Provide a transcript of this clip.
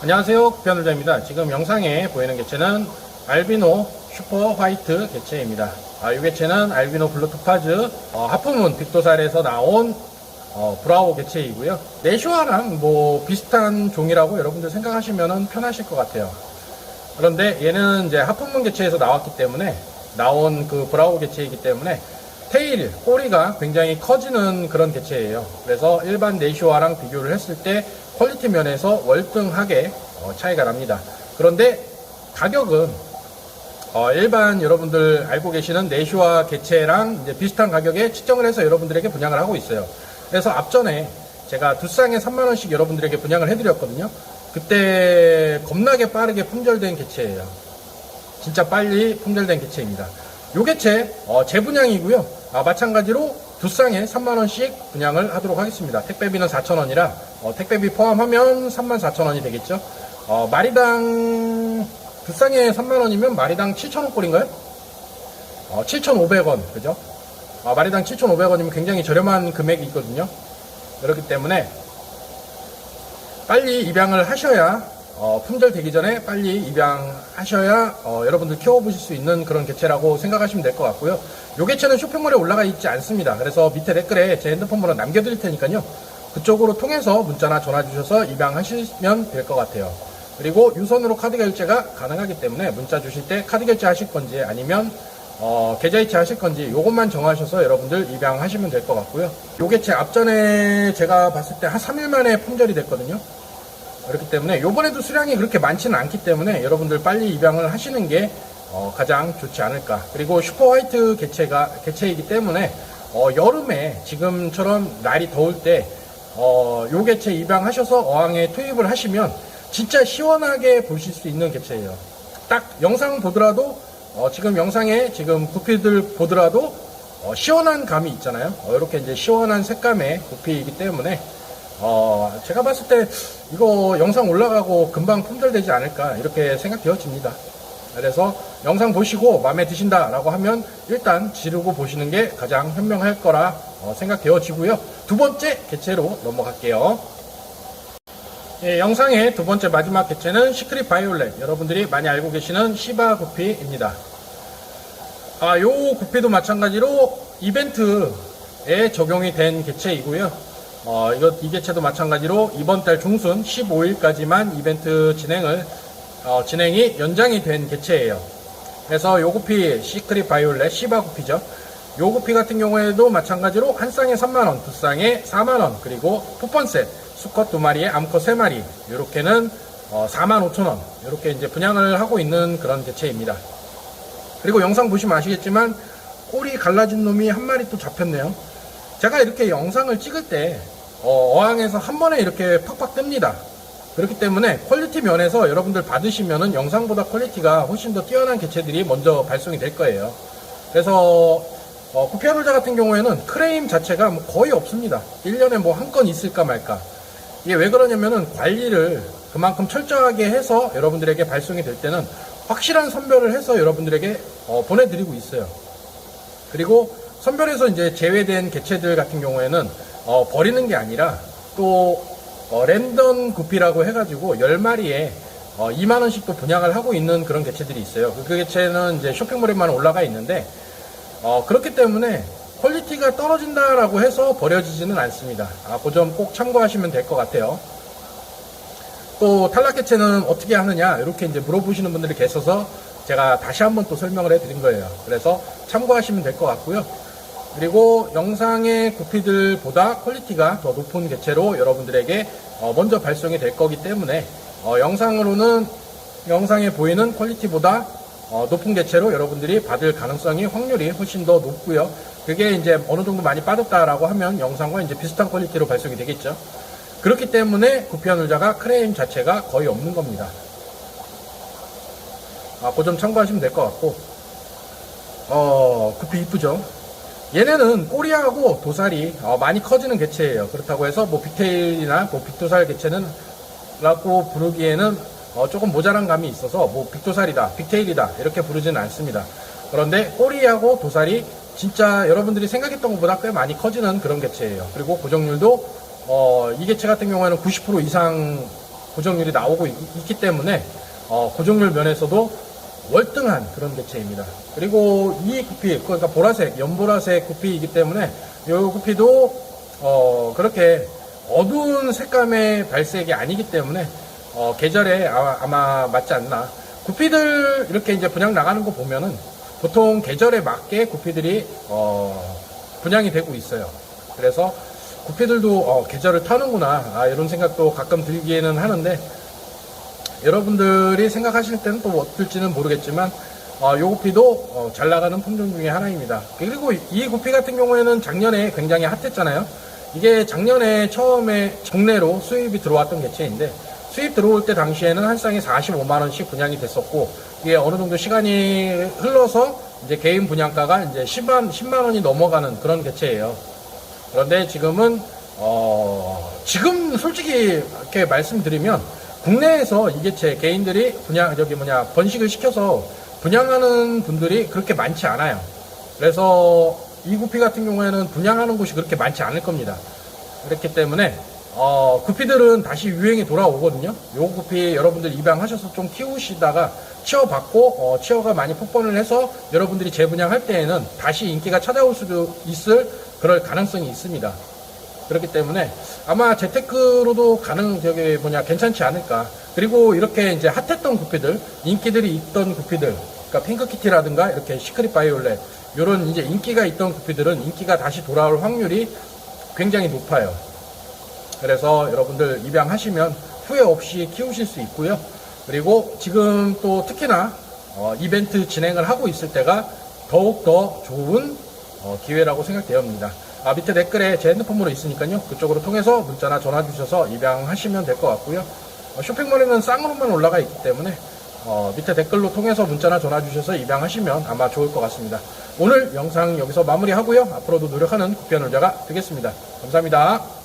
안녕하세요. 구편울자입니다. 지금 영상에 보이는 개체는 알비노 슈퍼 화이트 개체입니다. 아, 이 개체는 알비노 블루 토파즈 어, 하프문 빅도살에서 나온 어, 브라우 개체이고요. 내슈아랑 뭐 비슷한 종이라고 여러분들 생각하시면 편하실 것 같아요. 그런데 얘는 이제 하프문 개체에서 나왔기 때문에 나온 그 브라우 개체이기 때문에 테일, 꼬리가 굉장히 커지는 그런 개체예요. 그래서 일반 네이쇼아랑 비교를 했을 때 퀄리티 면에서 월등하게 어, 차이가 납니다. 그런데 가격은 어, 일반 여러분들 알고 계시는 네이쇼아 개체랑 비슷한 가격에 측정을 해서 여러분들에게 분양을 하고 있어요. 그래서 앞전에 제가 두 쌍에 3만원씩 여러분들에게 분양을 해드렸거든요. 그때 겁나게 빠르게 품절된 개체예요. 진짜 빨리 품절된 개체입니다. 요 개체 어, 재분양이고요. 아, 마찬가지로 두 쌍에 3만원씩 분양을 하도록 하겠습니다. 택배비는 4,000원이라 어, 택배비 포함하면 34,000원이 되겠죠. 어, 마리당 두 쌍에 3만원이면 마리당 7,000원 꼴인가요? 어, 7,500원 그죠? 어, 마리당 7,500원이면 굉장히 저렴한 금액이 있거든요. 그렇기 때문에 빨리 입양을 하셔야 어, 품절 되기 전에 빨리 입양하셔야 어, 여러분들 키워보실 수 있는 그런 개체라고 생각하시면 될 것 같고요. 요 개체는 쇼핑몰에 올라가 있지 않습니다. 그래서 밑에 댓글에 제 핸드폰 번호 남겨드릴 테니까요. 그쪽으로 통해서 문자나 전화 주셔서 입양하시면 될 것 같아요. 그리고 유선으로 카드 결제가 가능하기 때문에 문자 주실 때 카드 결제 하실 건지 아니면 어, 계좌이체 하실 건지 요것만 정하셔서 여러분들 입양하시면 될 것 같고요. 요 개체 앞전에 제가 봤을 때 한 3일 만에 품절이 됐거든요. 그렇기 때문에 요번에도 수량이 그렇게 많지는 않기 때문에 여러분들 빨리 입양을 하시는 게 어, 가장 좋지 않을까. 그리고 슈퍼 화이트 개체가 개체이기 때문에 어, 여름에 지금처럼 날이 더울 때 어, 요 개체 입양하셔서 어항에 투입을 하시면 진짜 시원하게 보실 수 있는 개체예요. 딱 영상 보더라도 어, 지금 영상에 지금 구피들 보더라도 어, 시원한 감이 있잖아요. 어, 이렇게 이제 시원한 색감의 구피이기 때문에 어, 제가 봤을 때 이거 영상 올라가고 금방 품절되지 않을까 이렇게 생각되어집니다. 그래서 영상 보시고 마음에 드신다라고 하면 일단 지르고 보시는 게 가장 현명할 거라 어, 생각되어지고요. 두 번째 개체로 넘어갈게요. 예, 영상의 두 번째 마지막 개체는 시크릿 바이올렛 여러분들이 많이 알고 계시는 시바 구피입니다. 아, 요 구피도 마찬가지로 이벤트에 적용이 된 개체이고요. 어, 이거, 이 개체도 마찬가지로 이번 달 중순 15일까지만 이벤트 진행을, 어, 진행이 연장이 된 개체예요. 그래서 요 구피, 시크릿 바이올렛, 시바 구피죠. 요 구피 같은 경우에도 마찬가지로 한 쌍에 3만원, 두 쌍에 4만원, 그리고 쿠폰셋, 수컷 두 마리에 암컷 세 마리, 요렇게는 어, 4만 5천원, 요렇게 이제 분양을 하고 있는 그런 개체입니다. 그리고 영상 보시면 아시겠지만 꼬리 갈라진 놈이 한 마리 또 잡혔네요. 제가 이렇게 영상을 찍을 때 어, 항에서한 번에 이렇게 팍팍 뜹니다. 그렇기 때문에 퀄리티 면에서 여러분들 받으시면은 영상보다 퀄리티가 훨씬 더 뛰어난 개체들이 먼저 발송이 될 거예요. 그래서 어, 쿠피아놀자 같은 경우에는 크레임 자체가 뭐 거의 없습니다. 1년에 뭐 한 건 있을까 말까. 이게 왜 그러냐면은 관리를 그만큼 철저하게 해서 여러분들에게 발송이 될 때는 확실한 선별을 해서 여러분들에게 어, 보내드리고 있어요. 그리고 선별에서 이제 제외된 개체들 같은 경우에는 어, 버리는 게 아니라 또 어, 랜덤 구피라고 해가지고 10마리에 어, 2만 원씩 또 분양을 하고 있는 그런 개체들이 있어요. 그 개체는 이제 쇼핑몰에만 올라가 있는데 어, 그렇기 때문에 퀄리티가 떨어진다라고 해서 버려지지는 않습니다. 아, 그 점 꼭 참고하시면 될 것 같아요. 또 탈락 개체는 어떻게 하느냐 이렇게 이제 물어보시는 분들이 계셔서 제가 다시 한번 또 설명을 해드린 거예요. 그래서 참고하시면 될 것 같고요. 그리고 영상의 구피들보다 퀄리티가 더 높은 개체로 여러분들에게 어, 먼저 발송이 될 거기 때문에 어, 영상으로는 영상에 보이는 퀄리티보다 어, 높은 개체로 여러분들이 받을 가능성이 확률이 훨씬 더 높고요. 그게 이제 어느 정도 많이 빠졌다라고 하면 영상과 이제 비슷한 퀄리티로 발송이 되겠죠. 그렇기 때문에 구피한 의자가 크레임 자체가 거의 없는 겁니다. 아, 그 점 참고하시면 될 것 같고, 어, 구피 이쁘죠? 얘네는 꼬리하고 도살이 어, 많이 커지는 개체예요. 그렇다고 해서 뭐 빅테일이나 뭐 빅도살 개체는 라고 부르기에는 어, 조금 모자란 감이 있어서 뭐 빅도살이다, 빅테일이다 이렇게 부르지는 않습니다. 그런데 꼬리하고 도살이 진짜 여러분들이 생각했던 것보다 꽤 많이 커지는 그런 개체예요. 그리고 고정률도 어, 이 개체 같은 경우에는 90% 이상 고정률이 나오고 있, 기 때문에 어, 고정률 면에서도 월등한 그런 개체입니다. 그리고 이 구피, 그러니까 보라색, 연보라색 구피이기 때문에 이 구피도 어, 그렇게 어두운 색감의 발색이 아니기 때문에 어, 계절에 아, 아마 맞지 않나. 구피들 이렇게 이제 분양 나가는 거 보면은 보통 계절에 맞게 구피들이 어, 분양이 되고 있어요. 그래서 구피들도 어, 계절을 타는구나 아, 이런 생각도 가끔 들기에는 하는데 여러분들이 생각하실 때는 또 어떨지는 모르겠지만 어, 요 구피도 어, 잘 나가는 품종 중에 하나입니다. 그리고 이 구피 같은 경우에는 작년에 굉장히 핫했잖아요. 이게 작년에 처음에 정례로 수입이 들어왔던 개체인데 수입 들어올 때 당시에는 한 쌍에 45만 원씩 분양이 됐었고 이게 어느 정도 시간이 흘러서 이제 개인 분양가가 이제 10만 10만 원이 넘어가는 그런 개체예요. 그런데 지금은 어 지금 솔직히 이렇게 말씀드리면 국내에서 이 개체 개인들이 분양 저기 뭐냐 번식을 시켜서 분양하는 분들이 그렇게 많지 않아요. 그래서 이 구피 같은 경우에는 분양하는 곳이 그렇게 많지 않을 겁니다. 그렇기 때문에 어, 구피들은 다시 유행이 돌아오거든요. 요 구피 여러분들 입양하셔서 좀 키우시다가 치어받고 어, 치어가 많이 폭번을 해서 여러분들이 재분양할 때에는 다시 인기가 찾아올 수도 있을 그럴 가능성이 있습니다. 그렇기 때문에 아마 재테크로도 가능 저기 뭐냐 괜찮지 않을까. 그리고 이렇게 이제 핫했던 구피들, 인기들이 있던 구피들, 그러니까 핑크키티라든가 이렇게 시크릿 바이올렛 이런 이제 인기가 있던 구피들은 인기가 다시 돌아올 확률이 굉장히 높아요. 그래서 여러분들 입양하시면 후회 없이 키우실 수 있고요. 그리고 지금 또 특히나 어, 이벤트 진행을 하고 있을 때가 더욱 더 좋은 어, 기회라고 생각되옵니다. 아, 밑에 댓글에 제 핸드폰으로 있으니까요. 그쪽으로 통해서 문자나 전화 주셔서 입양하시면 될 것 같고요. 어, 쇼핑몰에는 쌍으로만 올라가 있기 때문에 어, 밑에 댓글로 통해서 문자나 전화 주셔서 입양하시면 아마 좋을 것 같습니다. 오늘 영상 여기서 마무리하고요. 앞으로도 노력하는 구피한 놀자가 되겠습니다. 감사합니다.